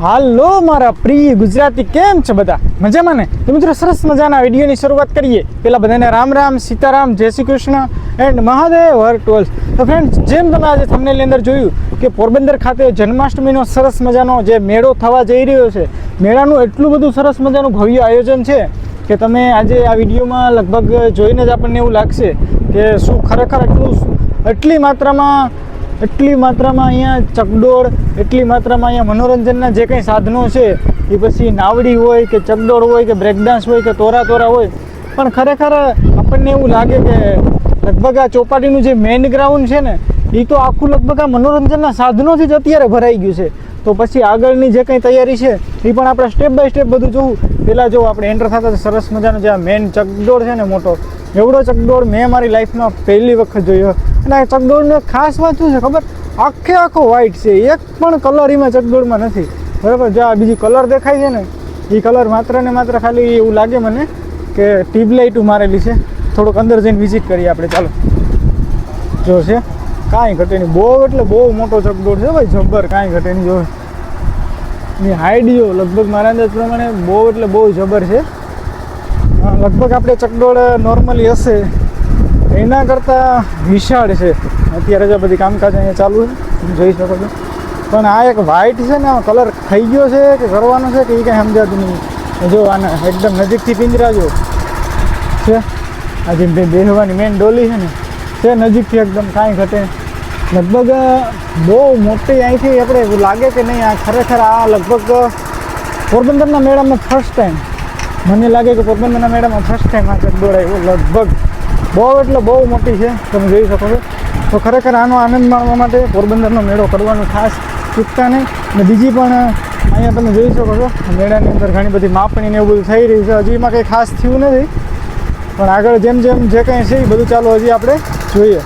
હાલો મારા પ્રિય ગુજરાતી, કેમ છે બધા? મજામાં ને? તો મિત્રો, સરસ મજાના વિડીયોની શરૂઆત કરીએ. પેલા બધાને રામ રામ, સીતારામ, જય શ્રી કૃષ્ણ એન્ડ મહાદેવ હર ટોલ્સ તો ફ્રેન્ડ્સ જેમ તમે આજે થંબનેલની અંદર જોયું કે પોરબંદર ખાતે જન્માષ્ટમીનો સરસ મજાનો જે મેળો થવા જઈ રહ્યો છે, મેળાનું એટલું બધું સરસ મજાનું ભવ્ય આયોજન છે કે તમે આજે આ વિડીયોમાં લગભગ જોઈને જ આપણને એવું લાગશે કે શું ખરેખર એટલું એટલી માત્રામાં એટલી માત્રામાં અહીંયા ચકડોળ, એટલી માત્રામાં અહીંયા મનોરંજનના જે કંઈ સાધનો છે, એ પછી નાવડી હોય કે ચકડોળ હોય કે બ્રેક ડાન્સ હોય કે તોરા તોરા હોય, પણ ખરેખર આપણને એવું લાગે કે લગભગ આ ચોપાટીનું જે મેઇન ગ્રાઉન્ડ છે ને એ તો આખું લગભગ આ મનોરંજનના સાધનોથી જ અત્યારે ભરાઈ ગયું છે. તો પછી આગળની જે કંઈ તૈયારી છે એ પણ આપણે સ્ટેપ બાય સ્ટેપ બધું જોવું. પહેલાં જો આપણે એન્ટર થતા સરસ મજાનો જે આ મેઇન ચકડોળ છે ને મોટો એવડો ચકડોળ મેં મારી લાઈફમાં પહેલી વખત જોયો. અને આ ચકડોળનો ખાસ વાત શું છે ખબર? આખે આખો વ્હાઈટ છે. એક પણ કલર એમાં ચકડોળમાં નથી. બરાબર? જો આ બીજી કલર દેખાય છે ને એ કલર માત્ર ને માત્ર ખાલી એવું લાગે મને કે ટ્યુબલાઇટ મારેલી છે. થોડુંક અંદર જઈને વિઝિટ કરીએ આપણે. ચાલો. જો છે, કાંઈ ઘટે નહીં. બહુ એટલે બહુ મોટો ચકડોળ છે ભાઈ. જબ્બર કાંઈ ઘટે નહીં. જો. એની હાઈટ લગભગ મારા અંદાજ પ્રમાણે બહુ એટલે બહુ જબર છે. લગભગ આપણે ચકડોળ નોર્મલી હશે. એના કરતાં વિશાળ છે. અત્યારે જે બધી કામકાજ અહીંયા ચાલુ છે, તમે જોઈ શકો છો. પણ આ એક વ્હાઈટ છે ને કલર થઈ ગયો છે કે કરવાનો છે કે એ કાંઈ સમજાતું નહીં જો આને એકદમ નજીકથી પિંજરા જો છે? આ જે બેહવાની મેન ડોલી છે ને, છે નજીકથી એકદમ કાંઈ ઘટે. લગભગ બહુ મોટી અહીંથી આપણે એવું લાગે કે નહીં, આ ખરેખર આ લગભગ પોરબંદરના મેળામાં ફર્સ્ટ ટાઈમ મને લાગે કે પોરબંદરના મેળામાં ફર્સ્ટ ટાઈમ આ ચકડોળ આવ્યો લગભગ બહુ એટલે બહુ મોટી છે, તમે જોઈ શકો છો. તો ખરેખર આનો આનંદ માણવા માટે પોરબંદરનો મેળો કરવાનો ખાસ ચૂકતા નહીં. અને બીજી પણ અહીંયા તમે જોઈ શકો છો, મેળાની અંદર ઘણી બધી માપણી ને એવું બધું થઈ રહ્યું છે. હજી એમાં કંઈ ખાસ થયું નથી. પણ આગળ જેમ જેમ જે કંઈ છે એ બધું ચાલો હજી આપણે જોઈએ.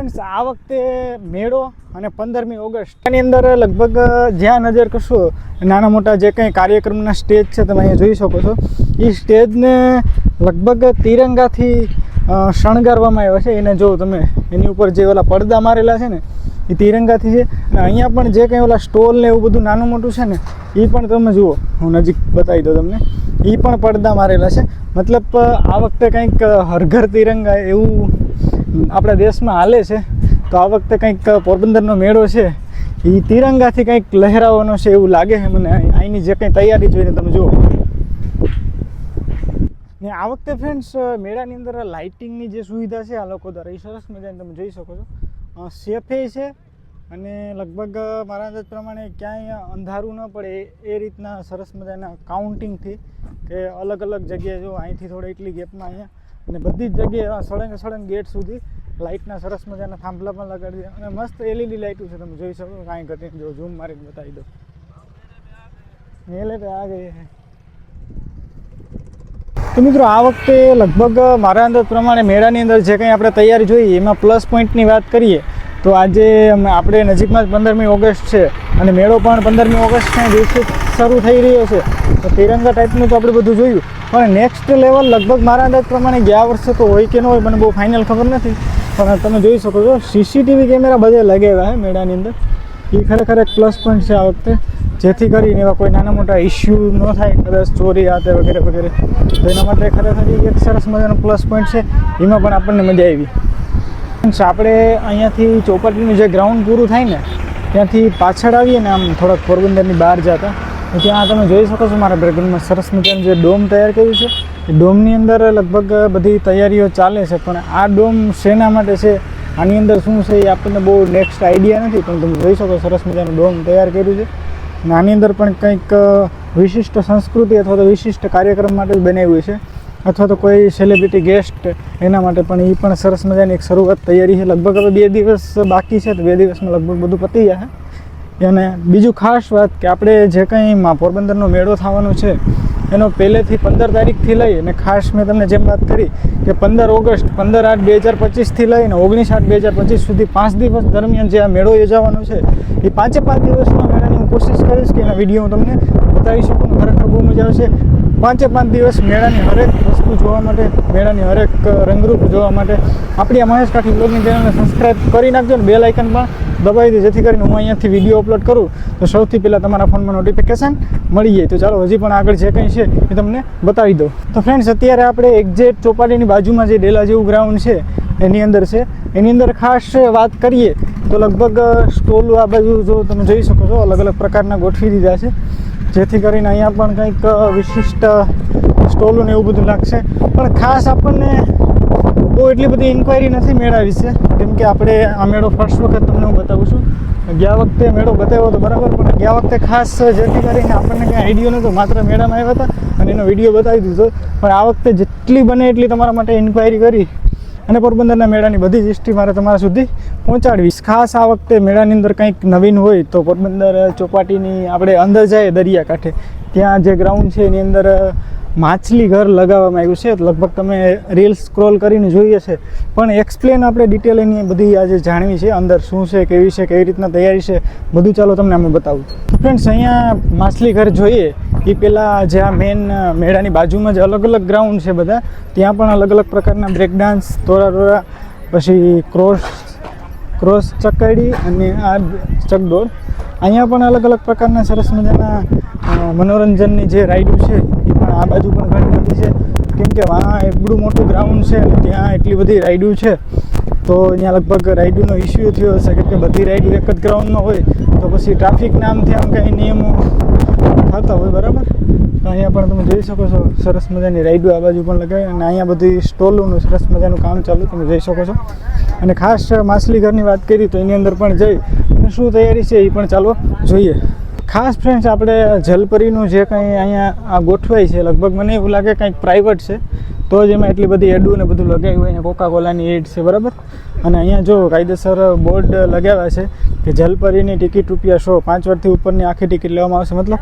ફ્રેન્ડ્સ આ વખતે મેળો અને પંદરમી ઓગસ્ટ એની અંદર લગભગ જ્યાં નજર કરશો, નાના મોટા જે કંઈ કાર્યક્રમના સ્ટેજ છે, તમે અહીંયા જોઈ શકો છો. એ સ્ટેજને લગભગ તિરંગાથી શણગારવામાં આવ્યો છે. એને જો તમે એની ઉપર જે ઓલા પડદા મારેલા છે ને, એ તિરંગાથી છે. અને અહીંયા પણ જે કંઈ ઓલા સ્ટોલ ને એવું બધું નાનું મોટું છે ને, એ પણ તમે જુઓ. હું નજીક બતાવી દઉં તમને. એ પણ પડદા મારેલા છે. મતલબ આ વખતે કંઈક હરઘર તિરંગા એવું આપણા દેશમાં હાલે છે, તો આ વખતે કંઈક પોરબંદરનો મેળો છે. એ તિરંગાથી કંઈક લહેરાવાનો છે એવું લાગે છે મને. અહીં- અહીંની જે કંઈ તૈયારી જોઈને તમે જુઓ. ને આ વખતે ફ્રેન્ડ્સ મેળાની અંદર લાઇટિંગની જે સુવિધા છે, આ લોકો દ્વારા એ સરસ મજાની તમે જોઈ શકો છો. સેફે છે અને લગભગ મારા અંદાજ પ્રમાણે ક્યાંય અંધારું ન પડે એ રીતના સરસ મજાના કાઉન્ટિંગથી કે અલગ અલગ જગ્યાએ જો અહીંથી થોડે એટલી ગેપમાં અહીંયા અને બધી જ જગ્યાએ એવા સળંગ સળંગ ગેટ સુધી લાઇટના સરસ મજાના થાંભલા પણ લગાડી દે. અને મસ્ત એલઈડી લાઇટો છે, તમે જોઈ શકો કાંઈ ઘટીને જો ઝૂમ મારીને બતાવી દો પે આ ગઈ છે. તો મિત્રો, આ વખતે લગભગ મારા અંદાજ પ્રમાણે મેળાની અંદર જે કંઈ આપણે તૈયારી જોઈએ એમાં પ્લસ પોઈન્ટની વાત કરીએ, તો આજે આપણે નજીકમાં જ પંદરમી ઓગસ્ટ છે, અને મેળો પણ પંદરમી ઓગસ્ટના દિવસે શરૂ થઈ રહ્યો છે. તો તિરંગા ટાઈપનું તો આપણે બધું જોયું. પણ નેક્સ્ટ લેવલ લગભગ મારા અંદાજ પ્રમાણે ગયા વર્ષે તો હોય કે ન હોય, મને બહુ ફાઇનલ ખબર નથી. પણ તમે જોઈ શકો છો સીસીટીવી કેમેરા બધે લગાવ્યા છે મેળાની અંદર. એ ખરેખર એક પ્લસ પોઈન્ટ છે આ વખતે. જેથી કરીને એવા કોઈ નાના મોટા ઇસ્યુ ન થાય, કદાચ ચોરી આતે વગેરે વગેરે. તો એના માટે ખરેખર એક સરસ મજાનો પ્લસ પોઈન્ટ છે. એમાં પણ આપણને મજા આવી. આપણે અહીંયાથી ચોપાટીનું જે ગ્રાઉન્ડ પૂરું થાય ને, ત્યાંથી પાછળ આવીએ ને આમ થોડાક પોરબંદરની બહાર જતા. ત્યાં તમે જોઈ શકો છો મારા બેકગ્રાઉન્ડમાં સરસ મજાનું જે ડોમ તૈયાર કર્યું છે. એ ડોમની અંદર લગભગ બધી તૈયારીઓ ચાલે છે, પણ આ ડોમ શેના માટે છે, આની અંદર શું છે એ આપણને બહુ નેક્સ્ટ આઈડિયા નથી, પણ તમે જોઈ શકો સરસ મજાનું ડોમ તૈયાર કર્યું છે. અને આની અંદર પણ કંઈક વિશિષ્ટ સંસ્કૃતિ અથવા તો વિશિષ્ટ કાર્યક્રમ માટે જ બનાવ્યું છે. અથવા તો કોઈ સેલિબ્રિટી ગેસ્ટ એના માટે પણ એ પણ સરસ મજાની એક શરૂઆત તૈયારી છે. લગભગ હવે બે દિવસ બાકી છે, તો બે દિવસમાં લગભગ બધું પતી જશે. અને બીજું ખાસ વાત કે આપણે જે કંઈ પોરબંદરનો મેળો થવાનો છે, એનો પહેલેથી પંદર તારીખથી લઈ અને ખાસ મેં તમને જેમ વાત કરી કે પંદર ઓગસ્ટ, પંદર આઠ બે હજાર પચીસથી લઈને ઓગણીસ આઠ બે હજાર પચીસ સુધી પાંચ દિવસ દરમિયાન જે આ મેળો યોજાવાનો છે, એ પાંચે પાંચ દિવસમાં મેળાની હું કોશિશ કરીશ કે એના વીડિયો હું તમને બતાવી શકું ખરેખર બહુ મજા આવશે. પાંચે પાંચ દિવસ મેળાની હરેક વસ્તુ જોવા માટે, મેળાની હરેક રંગરૂપ જોવા માટે, આપણી આ મહેશ કાઠી બ્લોગની ચેનલને સબસ્ક્રાઈબ કરી નાખજો ને બે લાઇકન પણ દબાવી દે, જેથી કરીને હું અહીંયાથી વીડિયો અપલોડ કરું, તો સૌથી પહેલાં તમારા ફોનમાં નોટિફિકેશન મળી જાય. તો ચાલો, હજી પણ આગળ જે કંઈ છે એ તમને બતાવી દઉં. તો ફ્રેન્ડ્સ અત્યારે આપણે એક્ઝેટ ચોપાટીની બાજુમાં જે ડેલા જેવું ગ્રાઉન્ડ છે, એની અંદર છે. એની અંદર ખાસ વાત કરીએ, તો લગભગ સ્ટોલ આ બાજુ જો તમે જોઈ શકો છો, અલગ અલગ પ્રકારના ગોઠવી દીધા છે. જેથી કરીને અહીંયા પણ કંઈક વિશિષ્ટ સ્ટોલોને એવું બધું લાગશે. પણ ખાસ આપણને બહુ એટલી બધી ઇન્ક્વાયરી નથી મેળવી છે. કેમ કે આપણે આ મેળો ફર્સ્ટ વખત તમને હું બતાવું છું. ગયા વખતે મેળો બતાવ્યો હતો બરાબર, પણ ગયા વખતે ખાસ જેથી કરીને આપણને કંઈ આઈડિયો નહોતો, માત્ર મેળામાં આવ્યા હતા અને એનો વીડિયો બતાવી દીધો. પણ આ વખતે જેટલી બને એટલી તમારા માટે ઇન્ક્વાયરી કરી અને પોરબંદરના મેળાની બધી જ હિસ્ટ્રી મારે તમારા સુધી પહોંચાડવીશ. ખાસ આ વખતે મેળાની અંદર કંઈક નવીન હોય તો પોરબંદર ચોપાટીની આપણે અંદર જાય દરિયાકાંઠે. ત્યાં જે ગ્રાઉન્ડ છે એની અંદર માછલી ઘર લગાવવામાં આવ્યું છે. લગભગ તમે રીલ સ્ક્રોલ કરીને જોઈએ છે. પણ એક્સપ્લેન આપણે ડિટેલ એની બધી આજે જાણવી છે. અંદર શું છે, કેવી છે, કેવી રીતના તૈયારી છે, બધું ચાલો તમને અમે બતાવું. ફ્રેન્ડ્સ અહીંયા માછલી ઘર જોઈએ. એ પહેલાં જે આ મેઇન મેળાની બાજુમાં જ અલગ અલગ ગ્રાઉન્ડ છે બધા. ત્યાં પણ અલગ અલગ પ્રકારના બ્રેક ડાન્સ તોરા તોરા પછી ક્રોસ ક્રોસ ચકડી અને આ ચકડોળ. અહીંયા પણ અલગ અલગ પ્રકારના સરસ મજાના મનોરંજનની જે રાઈડો છે, એ પણ આ બાજુ પણ ઘણી બધી છે. કેમ કે વાં એટલું મોટું ગ્રાઉન્ડ છે અને ત્યાં એટલી બધી રાઈડો છે. તો અહીંયા લગભગ રાઈડોનો ઇસ્યુ થયો હશે. કેમ કે બધી રાઈડો એક જ ગ્રાઉન્ડમાં હોય, તો પછી ટ્રાફિક નામથી આમ કંઈ નિયમો થતા હોય, બરાબર? તો અહીંયા પણ તમે જોઈ શકો છો, સરસ મજાની રાઈડો આ બાજુ પણ લગાવી અને અહીંયા બધી સ્ટોલોનું સરસ મજાનું કામ ચાલુ તમે જોઈ શકો છો. અને ખાસ માછલી ઘરની વાત કરી તો એની અંદર પણ જઈ અને શું તૈયારી છે એ પણ ચાલો જોઈએ. ખાસ ફ્રેન્ડ્સ આપણે જલપરીનું જે કંઈ અહીંયા આ ગોઠવાય છે, લગભગ મને એવું લાગે કંઈક પ્રાઇવેટ છે, તો જ એમાં એટલી બધી એડું ને બધું લગાવ્યું હોય અહીંયા કોકા કોલાની એડ છે, બરાબર? અને અહીંયા જો કાયદેસર બોર્ડ લગાવ્યા છે કે જલપરીની ટિકિટ રૂપિયા સો, પાંચ વર્ષથી ઉપરની આખી ટિકિટ લેવામાં આવશે, મતલબ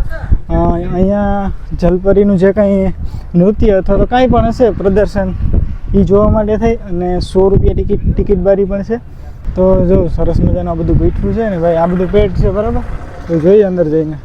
અહીંયા જલપરીનું જે કંઈ નૃત્ય અથવા તો કાંઈ પણ હશે, પ્રદર્શન એ જોવા માટે થઈ અને સો રૂપિયા ટિકિટ ટિકિટ બારી પણ છે. તો જો સરસ મજાનું આ બધું ગોઠવું છે ને, ભાઈ, આ બધું પેટ છે, બરાબર? જોઈએ અંદર જઈને.